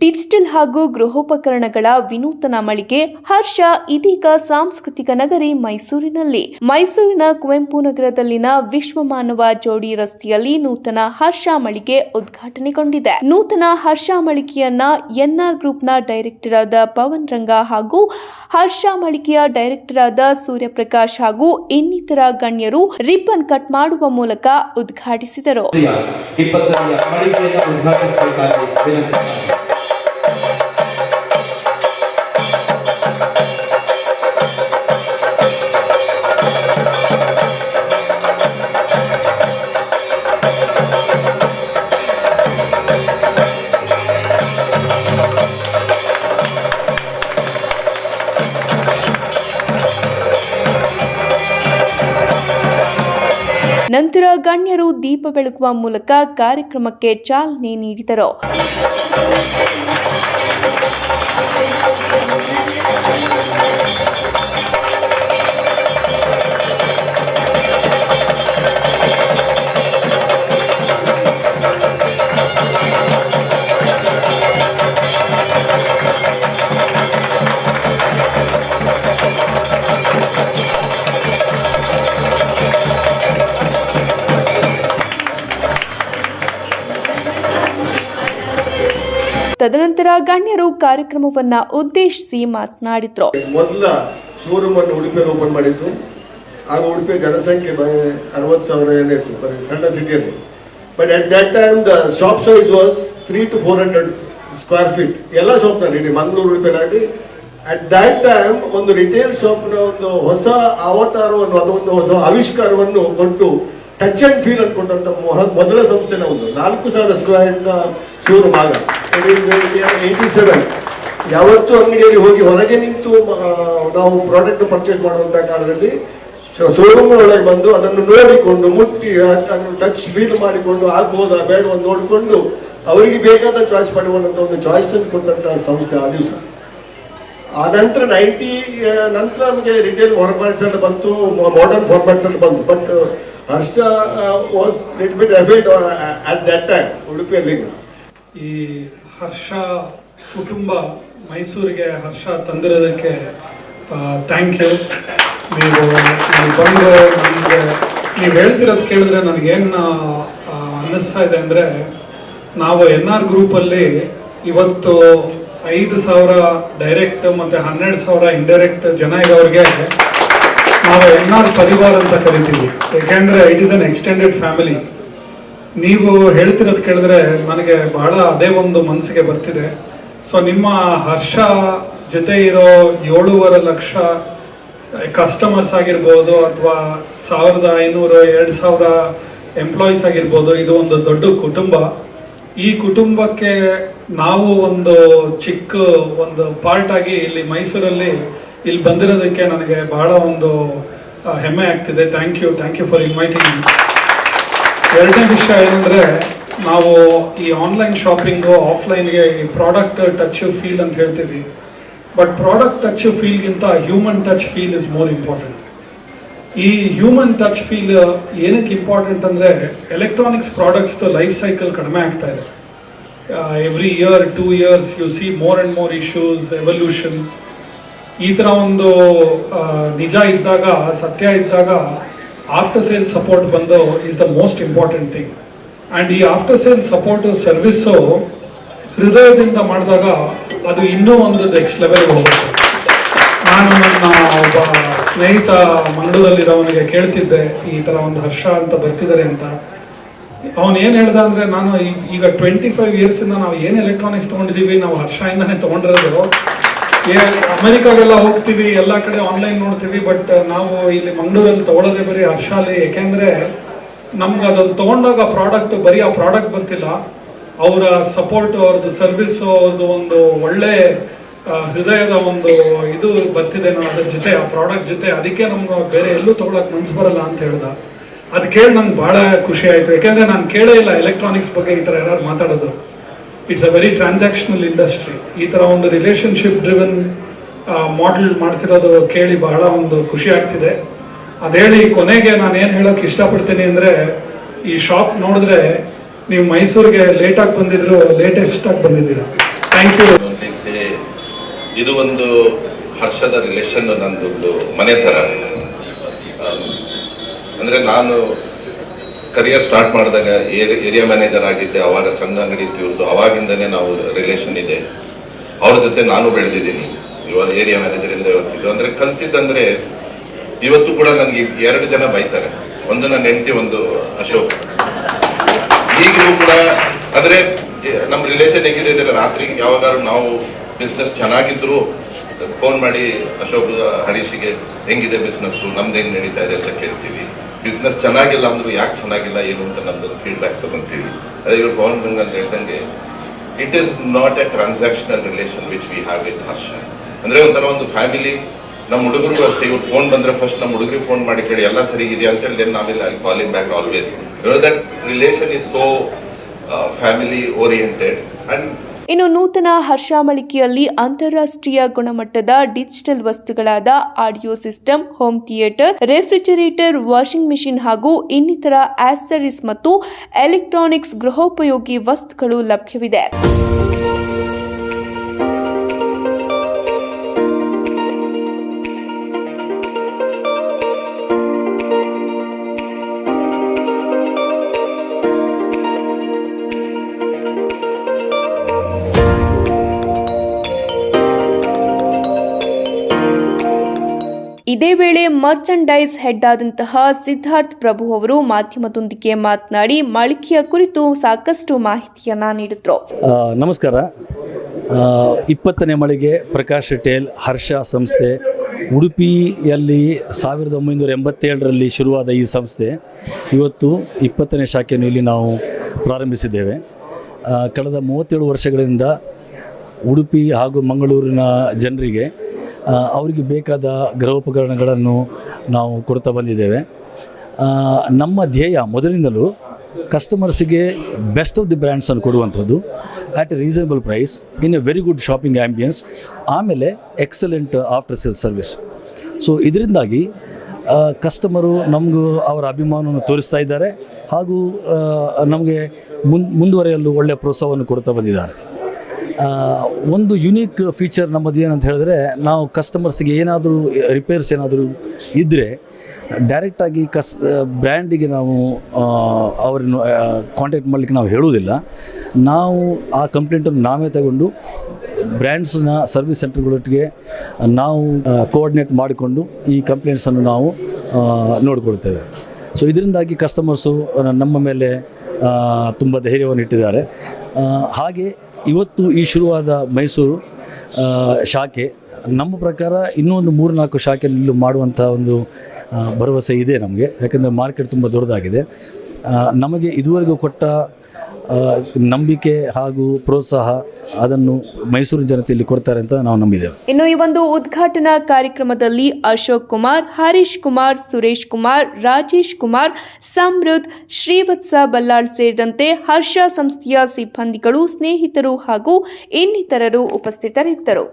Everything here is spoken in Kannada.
ಡಿಜಿಟಲ್ ಹಾಗೂ ಗೃಹೋಪಕರಣಗಳ ವಿನೂತನ ಮಳಿಗೆ ಹರ್ಷ ಇದೀಗ ಸಾಂಸ್ಕೃತಿಕ ನಗರಿ ಮೈಸೂರಿನಲ್ಲಿ. ಮೈಸೂರಿನ ಕುವೆಂಪು ನಗರದಲ್ಲಿನ ವಿಶ್ವ ಮಾನವ ಜೋಡಿ ರಸ್ತೆಯಲ್ಲಿ ನೂತನ ಹರ್ಷ ಮಳಿಗೆ ಉದ್ಘಾಟನೆಗೊಂಡಿದೆ. ನೂತನ ಹರ್ಷ ಮಳಿಗೆಯನ್ನ ಎನ್ಆರ್ ಗ್ರೂಪ್ನ ಡೈರೆಕ್ಟರ್ ಆದ ಪವನ್ ರಂಗ ಹಾಗೂ ಹರ್ಷ ಮಳಿಗೆಯ ಡೈರೆಕ್ಟರ್ ಆದ ಸೂರ್ಯಪ್ರಕಾಶ್ ಹಾಗೂ ಇನ್ನಿತರ ಗಣ್ಯರು ರಿಬ್ಬನ್ ಕಟ್ ಮಾಡುವ ಮೂಲಕ ಉದ್ಘಾಟಿಸಿದರು. ನಂತರ ಗಣ್ಯರು ದೀಪ ಬೆಳಗುವ ಮೂಲಕ ಕಾರ್ಯಕ್ರಮಕ್ಕೆ ಚಾಲನೆ ನೀಡಿದರು. ತದನಂತರ ಗಣ್ಯರು ಕಾರ್ಯಕ್ರಮವನ್ನ ಉದ್ದೇಶಿಸಿ ಮಾತನಾಡಿದ್ರು. ಮೊದಲ ಶೋರೂಮ್ ಅನ್ನು ಉಡುಪಿಯಲ್ಲಿ ಓಪನ್ ಮಾಡಿದ್ದು. ಆಗ ಉಡುಪಿಯ ಜನಸಂಖ್ಯೆ ಅರವತ್ತು ಸಾವಿರ ಬಟ್ ಸಣ್ಣ ಸಿಟಿಯಲ್ಲಿ but at that time the shop size was three to four hundred square feet ಎಲ್ಲ ಶಾಪ್ನಲ್ಲಿ ಇಡೀ ಮಂಗಳೂರು, ಉಡುಪಿಯಲ್ಲಿ ಅಟ್ ದಟ್ ಟೈಮ್ ಒಂದು ರಿಟೇಲ್ ಶಾಪ್ನ ಒಂದು ಹೊಸ ಅವತಾರವನ್ನು ಅಥವಾ ಒಂದು ಹೊಸ ಆವಿಷ್ಕಾರವನ್ನು ಕೊಟ್ಟು ಟಚ್ ಅಂಡ್ ಫೀಲ್ ಅನ್ಕೊಂಡಂತ ಮೊದಲ ಸಂಸ್ಥೆ ಒಂದು. ನಾಲ್ಕು ಸಾವಿರ ಸ್ಕ್ವೇರ್ ಶೋರೂಮ್ ಆಗ. Eighty seven. ಯಾವತ್ತೂ ಅಂಗಡಿಯಲ್ಲಿ ಹೋಗಿ ಹೊರಗೆ ನಿಂತು ನಾವು ಪ್ರಾಡಕ್ಟ್ ಪರ್ಚೇಸ್ ಮಾಡುವಂಥ ಕಾಲದಲ್ಲಿ ಶೋರೂಮ್ ಒಳಗೆ ಬಂದು ಅದನ್ನು ನೋಡಿಕೊಂಡು, ಮುಟ್ಟಿ ಅದನ್ನು ಟಚ್ ಫೀಲ್ ಮಾಡಿಕೊಂಡು, ಆಗ್ಬೋದಾ, ಬೇಡವಾ ನೋಡಿಕೊಂಡು ಅವರಿಗೆ ಬೇಕಾದ ಚಾಯ್ಸ್ ಮಾಡುವಂತ ಒಂದು ಚಾಯ್ಸ್ ಅನ್ನು ಕೊಟ್ಟಂತ ಸಂಸ್ಥೆ ಆ ದಿವಸ. ಆ ನಂತರ ನೈಂಟಿ ನಂತರ ನಮಗೆ ರಿಟೇಲ್ ಫಾರ್ಮ್ಯಾಟ್ಸ್ ಅಲ್ಲಿ ಬಂತು ಮಾಡರ್ನ್ ಫಾರ್ಮ್ಯಾಟ್ಸ್ ಅಲ್ಲಿ ಬಂತು. But Harsha was little bit effect at that time ಉಡುಪಿಯಲ್ಲಿ ಈ ಹರ್ಷ ಕುಟುಂಬ ಮೈಸೂರಿಗೆ ಹರ್ಷ ತಂದಿರೋದಕ್ಕೆ ಥ್ಯಾಂಕ್ ಯು ನೀವು ಬಂದು ನಮಗೆ, ನೀವು ಹೇಳ್ತಿರೋದು ಕೇಳಿದ್ರೆ ನನಗೇನು ಅನ್ನಿಸ್ತಾ ಇದೆ ಅಂದರೆ, ನಾವು ಎನ್ ಆರ್ ಗ್ರೂಪಲ್ಲಿ ಇವತ್ತು ಐದು ಸಾವಿರ ಡೈರೆಕ್ಟ್ ಮತ್ತು ಹನ್ನೆರಡು ಸಾವಿರ ಇಂಡೈರೆಕ್ಟ್ ಜನ ಇರೋರಿಗೆ ನಾವು ಎನ್ ಆರ್ ಪರಿವಾರ ಅಂತ ಕರಿತೀವಿ. ಯಾಕೆಂದರೆ it is an extended family ನೀವು ಹೇಳ್ತಿರೋದು ಕೇಳಿದ್ರೆ ನನಗೆ ಬಹಳ ಅದೇ ಒಂದು ಮನಸ್ಸಿಗೆ ಬರ್ತಿದೆ. ಸೊ ನಿಮ್ಮ ಹರ್ಷ ಜೊತೆ ಇರೋ ಏಳೂವರೆ ಲಕ್ಷ ಕಸ್ಟಮರ್ಸ್ ಆಗಿರ್ಬೋದು ಅಥವಾ ಸಾವಿರದ ಐನೂರು, ಎರಡು ಸಾವಿರ ಎಂಪ್ಲಾಯೀಸ್ ಆಗಿರ್ಬೋದು, ಇದು ಒಂದು ದೊಡ್ಡ ಕುಟುಂಬ. ಈ ಕುಟುಂಬಕ್ಕೆ ನಾವು ಒಂದು ಚಿಕ್ಕ ಒಂದು ಪಾರ್ಟಾಗಿ ಇಲ್ಲಿ ಮೈಸೂರಲ್ಲಿ ಇಲ್ಲಿ ಬಂದಿರೋದಕ್ಕೆ ನನಗೆ ಬಹಳ ಒಂದು ಹೆಮ್ಮೆ ಆಗ್ತಿದೆ. Thank you thank you for inviting ಎರಡನೇ ವಿಷಯ ಏನಂದ್ರೆ, ನಾವು ಈ ಆನ್ಲೈನ್ ಶಾಪಿಂಗು ಆಫ್ಲೈನ್ಗೆ ಈ ಪ್ರಾಡಕ್ಟ್ ಟಚ್ ಫೀಲ್ ಅಂತ ಹೇಳ್ತೀವಿ. But product touch ಫೀಲ್ಗಿಂತ human touch feel is more important ಈ ಹ್ಯೂಮನ್ ಟಚ್ ಫೀಲ್ ಏನಕ್ಕೆ ಇಂಪಾರ್ಟೆಂಟ್ ಅಂದರೆ ಎಲೆಕ್ಟ್ರಾನಿಕ್ಸ್ ಪ್ರಾಡಕ್ಟ್ಸ್ ಲೈಫ್ ಸೈಕಲ್ ಕಡಿಮೆ ಆಗ್ತಾ ಇದೆ. Every year two years you see more and more issues evolution ಈ ಥರ ಒಂದು ನಿಜ ಇದ್ದಾಗ, ಸತ್ಯ ಇದ್ದಾಗ ಆಫ್ಟರ್ ಸೇಲ್ ಸಪೋರ್ಟ್ ಬಂದು is the most important thing and ಈ ಆಫ್ಟರ್ ಸೇಲ್ ಸಪೋರ್ಟ್ ಸರ್ವಿಸ್ಸು ಹೃದಯದಿಂದ ಮಾಡಿದಾಗ ಅದು ಇನ್ನೂ ಒಂದು ನೆಕ್ಸ್ಟ್ ಲೆವೆಲ್ ಹೋಗುತ್ತೆ. ನಾನು ನನ್ನ ಒಬ್ಬ ಸ್ನೇಹಿತ ಮಂಗಳೂರಲ್ಲಿರೋವನಿಗೆ ಕೇಳ್ತಿದ್ದೆ, ಈ ಥರ ಒಂದು ಹರ್ಷ ಅಂತ ಬರ್ತಿದ್ದಾರೆ ಅಂತ. ಅವನು ಏನು ಹೇಳ್ದ ಅಂದರೆ, ನಾನು ಈಗ ಟ್ವೆಂಟಿ ಫೈವ್ ಇಯರ್ಸಿಂದ ನಾವು ಏನು ಎಲೆಕ್ಟ್ರಾನಿಕ್ಸ್ ತೊಗೊಂಡಿದ್ದೀವಿ ನಾವು ಹರ್ಷದಿಂದನೇ ತೊಗೊಂಡಿರೋದು. ಏ ಅಮೆರಿಕಾಗೆಲ್ಲ ಹೋಗ್ತೀವಿ, ಎಲ್ಲ ಕಡೆ ಆನ್ಲೈನ್ ನೋಡ್ತೀವಿ ಬಟ್ ನಾವು ಇಲ್ಲಿ ಮಂಗಳೂರಲ್ಲಿ ತಗೊಳ್ಳೋದೇ ಬರೀ ಹರ್ಷಾಲಿ ಯಾಕೆಂದರೆ ನಮ್ಗೆ ಅದನ್ನು ತೊಗೊಂಡಾಗ ಪ್ರಾಡಕ್ಟ್ ಬರೀ ಆ ಪ್ರಾಡಕ್ಟ್ ಬರ್ತಿಲ್ಲ. ಅವರ ಸಪೋರ್ಟ್ ಅವ್ರದ್ದು ಸರ್ವಿಸ್ ಅವ್ರದ್ದು ಒಂದು ಒಳ್ಳೆ ಹೃದಯದ ಒಂದು ಇದು ಬರ್ತಿದೆ ನಾವು ಅದ್ರ ಜೊತೆ, ಆ ಪ್ರಾಡಕ್ಟ್ ಜೊತೆ. ಅದಕ್ಕೆ ನಮ್ಗೆ ಬೇರೆ ಎಲ್ಲೂ ತಗೊಳಕ್ ಮನ್ಸು ಬರಲ್ಲ ಅಂತ ಹೇಳ್ದ. ಅದು ಕೇಳಿ ನಂಗೆ ಭಾಳ ಖುಷಿ ಆಯಿತು. ಯಾಕೆಂದರೆ ನಾನು ಕೇಳೇ ಇಲ್ಲ ಎಲೆಕ್ಟ್ರಾನಿಕ್ಸ್ ಬಗ್ಗೆ ಈ ಥರ ಯಾರು ಮಾತಾಡೋದು. It's a very transactional industry ಈ ಥರ ಒಂದು ರಿಲೇಷನ್ಶಿಪ್ ಡ್ರಿವನ್ ಮಾಡೆಲ್ ಮಾಡ್ತಿರೋದು ಕೇಳಿ ಬಹಳ ಒಂದು ಖುಷಿ ಆಗ್ತಿದೆ. ಅದೇಳಿ ಕೊನೆಗೆ ನಾನು ಏನು ಹೇಳೋಕೆ ಇಷ್ಟಪಡ್ತೀನಿ ಅಂದರೆ, ಈ ಶಾಪ್ ನೋಡಿದ್ರೆ ನೀವು ಮೈಸೂರಿಗೆ ಲೇಟಾಗಿ ಬಂದಿದ್ರು ಲೇಟೆಸ್ಟ್ ಆಗಿ ಬಂದಿದ್ದೀರಾ. ಥ್ಯಾಂಕ್ ಯು ಇದು ಒಂದು ಹರ್ಷದ ರಿಲೇಷನ್ ನಂದೊಂದು ಮನೆ ಥರ ಅಂದ್ರೆ ನಾನು ಕರಿಯರ್ ಸ್ಟಾರ್ಟ್ ಮಾಡಿದಾಗ ಏರಿಯಾ ಮ್ಯಾನೇಜರ್ ಆಗಿದ್ದೆ, ಅವಾಗ ಸಣ್ಣ ಅಂಗಡಿ ಇತ್ತು ಅವಾಗಿಂದನೇ ನಾವು ರಿಲೇಷನ್ ಇದೆ. ಅವ್ರ ಜೊತೆ ನಾನು ಬೆಳೆದಿದ್ದೀನಿ. ಇವಾಗ ಏರಿಯಾ ಮ್ಯಾನೇಜರ್ ಇಂದ ಇವತ್ತಿದ್ದು. ಅಂದ್ರೆ ಕಲ್ತಿದ್ದಂದ್ರೆ ಇವತ್ತು ಕೂಡ ನನಗೆ ಎರಡು ಜನ ಬೈತಾರೆ. ಒಂದು ನನ್ನ ಹೆಂಡತಿ, ಒಂದು ಅಶೋಕ್. ಈಗಲೂ ಕೂಡ ಅಂದ್ರೆ ನಮ್ಮ ರಿಲೇಷನ್ ಹೇಗಿದೆ ಅಂದ್ರೆ ರಾತ್ರಿ ಯಾವಾಗಾದ್ರು ನಾವು ಬಿಸ್ನೆಸ್ ಚೆನ್ನಾಗಿದ್ರು ಫೋನ್ ಮಾಡಿ ಅಶೋಕ್, ಹರೀಶಿಗೆ, ಹೆಂಗಿದೆ ಬಿಸ್ನೆಸ್ಸು ನಮ್ದು ಹೆಂಗ್ ನಡೀತಾ ಇದೆ? ಅಂತ ಕೇಳ್ತೀವಿ. ಬಿಸ್ನೆಸ್ ಚೆನ್ನಾಗಿಲ್ಲ ಅಂದ್ರೆ ಯಾಕೆ ಚೆನ್ನಾಗಿಲ್ಲ, ಏನು ಅಂತ ನಮ್ದು ಫೀಡ್ಬ್ಯಾಕ್ ತಗೊಂತೀವಿ. ಅದೇ ಇವ್ರು ಪವನ್ ಅಂತ ಹೇಳ್ದಂಗೆ it is not a transactional relation which we have with Harsha ಅಂದ್ರೆ ಒಂಥರ ಒಂದು ಫ್ಯಾಮಿಲಿ ನಮ್ಮ ಹುಡುಗರಿಗೂ ಅಷ್ಟೇ, ಇವ್ರು ಫೋನ್ ಬಂದ್ರೆ ಫಸ್ಟ್ ನಮ್ಮ ಹುಡುಗರಿಗೆ ಫೋನ್ ಮಾಡಿ ಕೇಳಿ, ಎಲ್ಲ ಸರಿಗಿದೆಯಾ ಅಂತ ಹೇಳಿ ಆಮೇಲೆ ಅಲ್ಲಿ calling back always that relation is so family oriented and ಇನ್ನು ನೂತನ ಹರ್ಷ ಮಳಿಕೆಯಲ್ಲಿ ಅಂತಾರಾಷ್ಟ್ರೀಯ ಗುಣಮಟ್ಟದ ಡಿಜಿಟಲ್ ವಸ್ತುಗಳಾದ audio system, home theatre, refrigerator, washing machine ಹಾಗೂ ಇನ್ನಿತರ ಆಸರೀಸ್ ಮತ್ತು ಎಲೆಕ್ಟ್ರಾನಿಕ್ಸ್ ಗೃಹೋಪಯೋಗಿ ವಸ್ತುಗಳು ಲಭ್ಯವಿದೆ. ಇದೇ ವೇಳೆ ಮರ್ಚಂಡೈಸ್ ಹೆಡ್ ಆದಂತಹ ಸಿದ್ಧಾರ್ಥ್ ಪ್ರಭು ಅವರು ಮಾಧ್ಯಮದೊಂದಿಗೆ ಮಾತನಾಡಿ ಮಳಿಕೆಯ ಕುರಿತು ಸಾಕಷ್ಟು ಮಾಹಿತಿಯನ್ನ ನೀಡಿದ್ರು. ನಮಸ್ಕಾರ. ಇಪ್ಪತ್ತನೇ ಮಳಿಗೆ ಪ್ರಕಾಶ್ ಟೇಲ್ ಹರ್ಷ ಸಂಸ್ಥೆ, ಉಡುಪಿಯಲ್ಲಿ ಸಾವಿರದ ಒಂಬೈನೂರ ಎಂಬತ್ತೇಳರಲ್ಲಿ ಶುರುವಾದ ಈ ಸಂಸ್ಥೆ. ಇವತ್ತು ಇಪ್ಪತ್ತನೇ ಶಾಖೆಯನ್ನು ಇಲ್ಲಿ ನಾವು ಪ್ರಾರಂಭಿಸಿದ್ದೇವೆ. ಕಳೆದ ಮೂವತ್ತೇಳು ವರ್ಷಗಳಿಂದ ಉಡುಪಿ ಹಾಗೂ ಮಂಗಳೂರಿನ ಜನರಿಗೆ ಅವರಿಗೆ ಬೇಕಾದ ಗೃಹೋಪಕರಣಗಳನ್ನು ನಾವು ಕೊಡ್ತಾ ಬಂದಿದ್ದೇವೆ. ನಮ್ಮ ಧ್ಯೇಯ ಮೊದಲಿಂದಲೂ ಕಸ್ಟಮರ್ಸಿಗೆ ಬೆಸ್ಟ್ ಆಫ್ ದಿ ಬ್ರ್ಯಾಂಡ್ಸನ್ನು ಕೊಡುವಂಥದ್ದು at a reasonable price in a very good shopping ambience ಆಮೇಲೆ excellent after sale service so ಇದರಿಂದಾಗಿ ಕಸ್ಟಮರು ನಮಗೂ ಅವರ ಅಭಿಮಾನವನ್ನು ತೋರಿಸ್ತಾ ಇದ್ದಾರೆ ಹಾಗೂ ನಮಗೆ ಮುನ್, ಮುಂದುವರೆಯಲು ಒಳ್ಳೆಯ ಪ್ರೋತ್ಸಾಹವನ್ನು ಕೊಡ್ತಾ ಬಂದಿದ್ದಾರೆ. ಒಂದು ಯುನೀಕ್ ಫೀಚರ್ ನಮ್ಮದು ಏನಂತ ಹೇಳಿದ್ರೆ, ನಾವು ಕಸ್ಟಮರ್ಸ್ಗೆ ಏನಾದರೂ ರಿಪೇರ್ಸ್ ಏನಾದರೂ ಇದ್ದರೆ ಡೈರೆಕ್ಟಾಗಿ ಕಸ್ ಬ್ರ್ಯಾಂಡಿಗೆ ನಾವು ಅವರನ್ನು ಕಾಂಟ್ಯಾಕ್ಟ್ ಮಾಡಲಿಕ್ಕೆ ನಾವು ಹೇಳುವುದಿಲ್ಲ. ನಾವು ಆ ಕಂಪ್ಲೇಂಟನ್ನು ನಾವೇ ತಗೊಂಡು ಬ್ರ್ಯಾಂಡ್ಸ್ನ ಸರ್ವಿಸ್ ಸೆಂಟರ್ಗಳೊಟ್ಟಿಗೆ ನಾವು ಕೋಆರ್ಡಿನೇಟ್ ಮಾಡಿಕೊಂಡು ಈ ಕಂಪ್ಲೇಂಟ್ಸನ್ನು ನಾವು ನೋಡಿಕೊಳ್ತೇವೆ. ಸೊ ಇದರಿಂದಾಗಿ ಕಸ್ಟಮರ್ಸು ನಮ್ಮ ಮೇಲೆ ತುಂಬ ಧೈರ್ಯವನ್ನು ಇಟ್ಟಿದ್ದಾರೆ. ಹಾಗೆ ಇವತ್ತು ಈ ಶುರುವಾದ ಮೈಸೂರು ಶಾಖೆ, ನಮ್ಮ ಪ್ರಕಾರ ಇನ್ನೂ ಒಂದು ಮೂರು ನಾಲ್ಕು ಶಾಖೆಯಲ್ಲಿ ಮಾಡುವಂಥ ಒಂದು ಭರವಸೆ ಇದೆ ನಮಗೆ. ಯಾಕೆಂದರೆ ಮಾರ್ಕೆಟ್ ತುಂಬ ದೊಡ್ಡದಾಗಿದೆ. ನಮಗೆ ಇದುವರೆಗೂ ಕೊಟ್ಟ ನಂಬಿಕೆ ಹಾಗೂ ಪ್ರೋತ್ಸಾಹ ಅದನ್ನು ಮೈಸೂರು ಜನತೆಯಲ್ಲಿ ಕೊಡ್ತಾರೆ ಅಂತ ನಾವು ನಂಬಿದ್ದೇವೆ. ಇನ್ನು ಈ ಒಂದು ಉದ್ಘಾಟನಾ ಕಾರ್ಯಕ್ರಮದಲ್ಲಿ ಅಶೋಕ್ ಕುಮಾರ್, ಹರೀಶ್ ಕುಮಾರ್, ಸುರೇಶ್ ಕುಮಾರ್, ರಾಜೇಶ್ ಕುಮಾರ್ ಸಮೃದ್ಧ್ ಶ್ರೀವತ್ಸ ಬಲ್ಲಾಳ್ ಸೇರಿದಂತೆ ಹರ್ಷ ಸಂಸ್ಥೆಯ ಸಿಬ್ಬಂದಿಗಳು, ಸ್ನೇಹಿತರು ಹಾಗೂ ಇನ್ನಿತರರು ಉಪಸ್ಥಿತರಿದ್ದರು.